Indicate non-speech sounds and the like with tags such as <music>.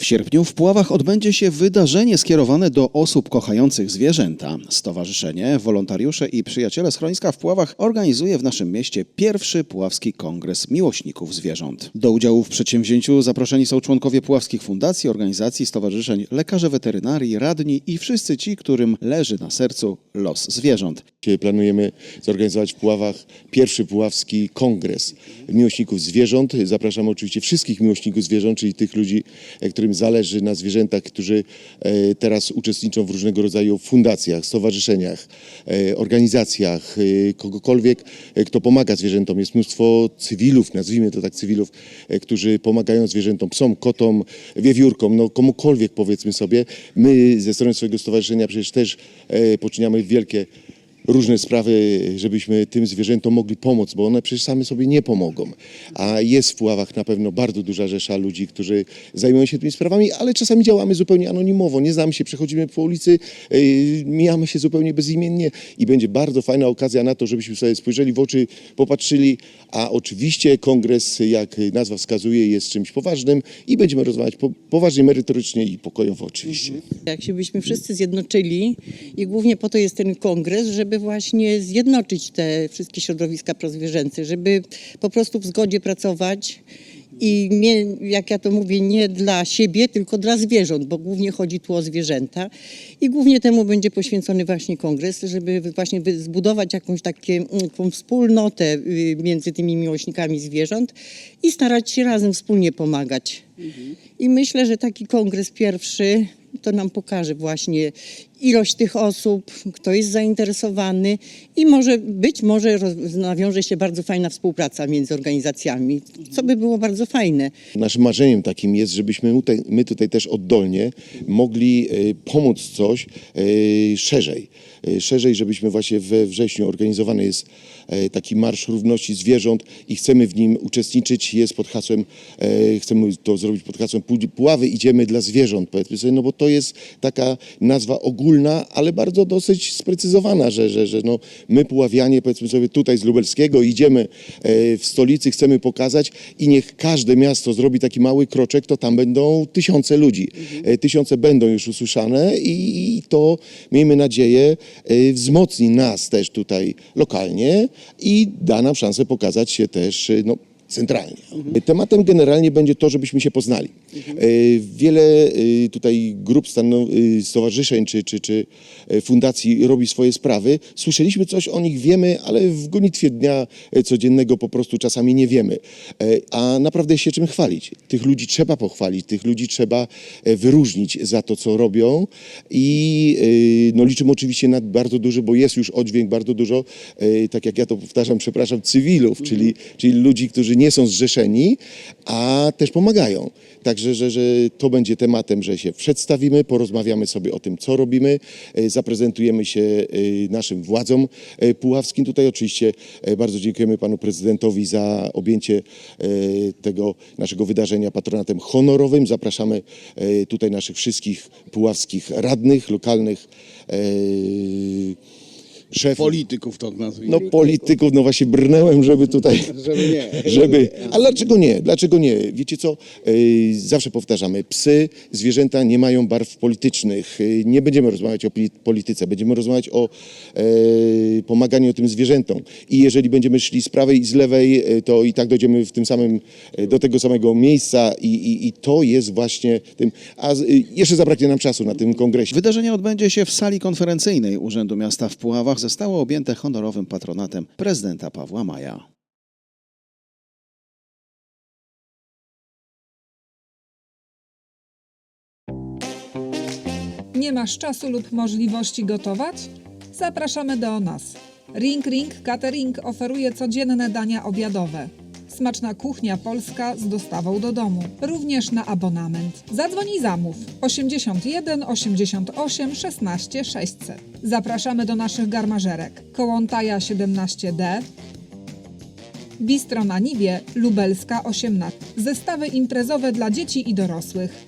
W sierpniu w Puławach odbędzie się wydarzenie skierowane do osób kochających zwierzęta. Stowarzyszenie, wolontariusze i przyjaciele schroniska w Puławach organizuje w naszym mieście pierwszy Puławski Kongres Miłośników Zwierząt. Do udziału w przedsięwzięciu zaproszeni są członkowie puławskich fundacji, organizacji, stowarzyszeń, lekarze weterynarii, radni i wszyscy ci, którym leży na sercu los zwierząt. Planujemy zorganizować w Puławach pierwszy Puławski Kongres Miłośników Zwierząt. Zapraszamy oczywiście wszystkich miłośników zwierząt, czyli tych ludzi, e, którym zależy na zwierzętach, którzy e, teraz uczestniczą w różnego rodzaju fundacjach, stowarzyszeniach, e, organizacjach, e, kogokolwiek, kto pomaga zwierzętom. Jest mnóstwo cywilów, nazwijmy to tak cywilów, którzy pomagają zwierzętom, psom, kotom, wiewiórkom, no komukolwiek powiedzmy sobie. My ze strony swojego stowarzyszenia przecież też poczyniamy wielkie różne sprawy, żebyśmy tym zwierzętom mogli pomóc, bo one przecież same sobie nie pomogą. A jest w Puławach na pewno bardzo duża rzesza ludzi, którzy zajmują się tymi sprawami, ale czasami działamy zupełnie anonimowo, nie znamy się, przechodzimy po ulicy, yy, mijamy się zupełnie bezimiennie i będzie bardzo fajna okazja na to, żebyśmy sobie spojrzeli w oczy, popatrzyli, a oczywiście kongres, jak nazwa wskazuje, jest czymś poważnym i będziemy rozmawiać po, poważnie, merytorycznie i pokojowo oczywiście. Jak się byśmy wszyscy zjednoczyli i głównie po to jest ten kongres, żeby właśnie zjednoczyć te wszystkie środowiska prozwierzęce, żeby po prostu w zgodzie pracować i nie, jak ja to mówię, nie dla siebie, tylko dla zwierząt, bo głównie chodzi tu o zwierzęta i głównie temu będzie poświęcony właśnie kongres, żeby właśnie zbudować jakąś takie, mm, taką wspólnotę y, między tymi miłośnikami zwierząt i starać się razem wspólnie pomagać. I myślę, że taki kongres pierwszy to nam pokaże właśnie ilość tych osób, kto jest zainteresowany i może być może nawiąże się bardzo fajna współpraca między organizacjami, co by było bardzo fajne. Naszym marzeniem takim jest, żebyśmy tutaj, my tutaj też oddolnie mogli e, pomóc coś e, szerzej. E, Szerzej, żebyśmy właśnie we wrześniu organizowany jest taki Marsz Równości Zwierząt i chcemy w nim uczestniczyć. Jest pod hasłem, chcemy to zrobić pod hasłem Pu- Puławy idziemy dla zwierząt, powiedzmy sobie, no bo to jest taka nazwa ogólna, ale bardzo dosyć sprecyzowana, że, że, że no, my Puławianie, powiedzmy sobie tutaj z Lubelskiego idziemy e, w stolicy, chcemy pokazać i niech każde miasto zrobi taki mały kroczek, to tam będą tysiące ludzi. E, Tysiące będą już usłyszane i, to, miejmy nadzieję, e, wzmocni nas też tutaj lokalnie i da nam szansę pokazać się też, no, centralnie. Tematem generalnie będzie to, żebyśmy się poznali. E, Wiele e, tutaj grup, e, stowarzyszeń czy, czy, czy fundacji robi swoje sprawy. Słyszeliśmy coś o nich, wiemy, ale w gonitwie dnia codziennego po prostu czasami nie wiemy. A naprawdę się czym chwalić. Tych ludzi trzeba pochwalić, tych ludzi trzeba wyróżnić za to, co robią i no, liczymy oczywiście na bardzo duży, bo jest już oddźwięk bardzo dużo, tak jak ja to powtarzam, przepraszam, cywilów, czyli, czyli ludzi, którzy nie są zrzeszeni, a też pomagają. Także, że, że to będzie tematem, że się przedstawimy, porozmawiamy sobie o tym, co robimy, e, zaprezentujemy się e, naszym władzom e, puławskim. Tutaj oczywiście bardzo dziękujemy panu prezydentowi za objęcie tego naszego wydarzenia patronatem honorowym. Zapraszamy tutaj naszych wszystkich puławskich radnych, lokalnych szefów. polityków to nazwijmy. No polityków, no właśnie brnęłem, żeby tutaj, Żeby nie. <laughs> żeby, ale dlaczego nie, dlaczego nie? Wiecie co, zawsze powtarzamy, psy, zwierzęta nie mają barw politycznych, nie będziemy rozmawiać o poli- polityce, będziemy rozmawiać o e, pomaganiu tym zwierzętom i jeżeli będziemy szli z prawej i z lewej, e, to i tak dojdziemy w tym samym, e, do tego samego miejsca i, i, i to jest właśnie tym, a jeszcze zabraknie nam czasu na tym kongresie. Wydarzenie odbędzie się w sali konferencyjnej Urzędu Miasta w Puławach. Zostało objęte honorowym patronatem prezydenta Pawła Maja. Nie masz czasu lub możliwości gotować? Zapraszamy do nas. Ring Ring Catering oferuje codzienne dania obiadowe. Smaczna kuchnia polska z dostawą do domu, również na abonament. Zadzwoń i zamów 81 88 16 600. Zapraszamy do naszych garmażerek. Kołątaja 17D, Bistro na Niwie, Lubelska 18. Zestawy imprezowe dla dzieci i dorosłych.